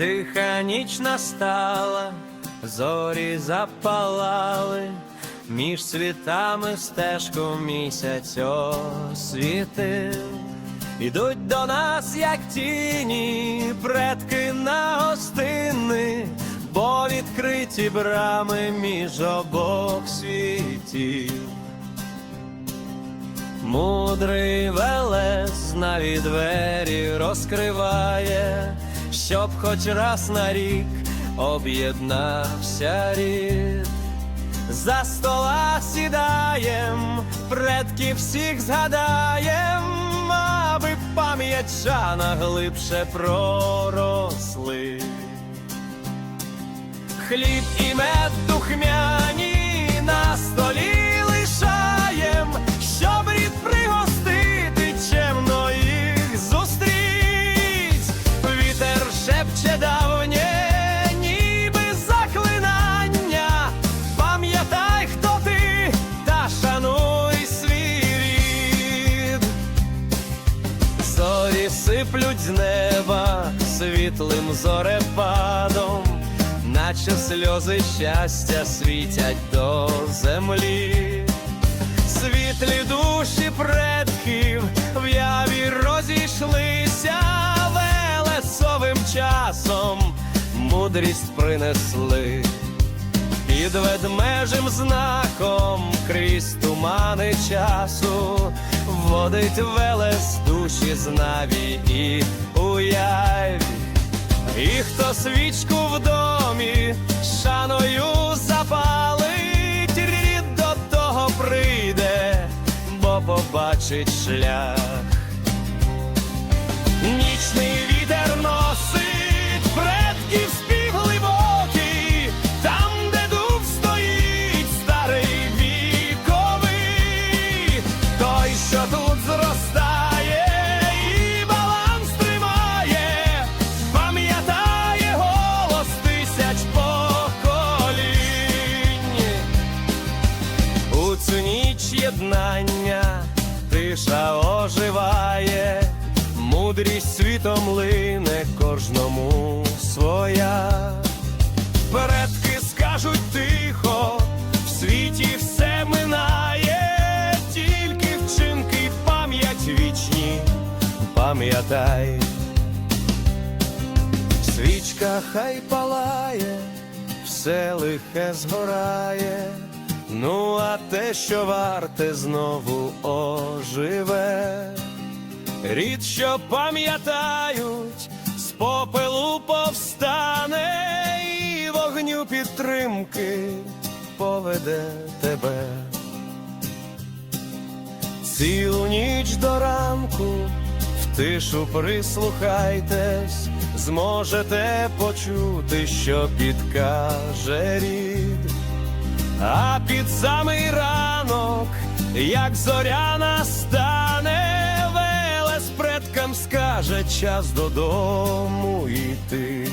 Тиха ніч настала, зорі запалали, між світами стежку місяць освітив. Ідуть до нас, як тіні, предки на гостини, бо відкриті брами між обох світів. Мудрий велес наві двері розкриває, щоб хоч раз на рік об'єднався рід. За стола сідаєм, предків всіх згадаєм, аби пам'ять шана глибше проросли. Хліб і мед духмяні сиплють з неба світлим зорепадом, наче сльози щастя світять до землі. Світлі душі предків в яві розійшлися велесовим часом, мудрість принесли. Під ведмежим знаком крізь тумани часу Водить велес душі з наві і уяві. І хто свічку в домі шаною запалить Рід до того прийде, бо побачить шлях єднання тиша оживає, мудрість світом лине кожному своя. Предки скажуть тихо, в світі все минає, тільки вчинки пам'ять вічні, пам'ятай. Свічка хай палає, все лихе згорає, ну а те, що варте, знову оживе. Рід, що пам'ятають, з попелу повстане і вогню підтримки поведе тебе. Цілу ніч до ранку в тишу прислухайтесь, зможете почути, що підкаже рід. А під самий ранок, як зоря настане, велес предкам скаже час додому йти.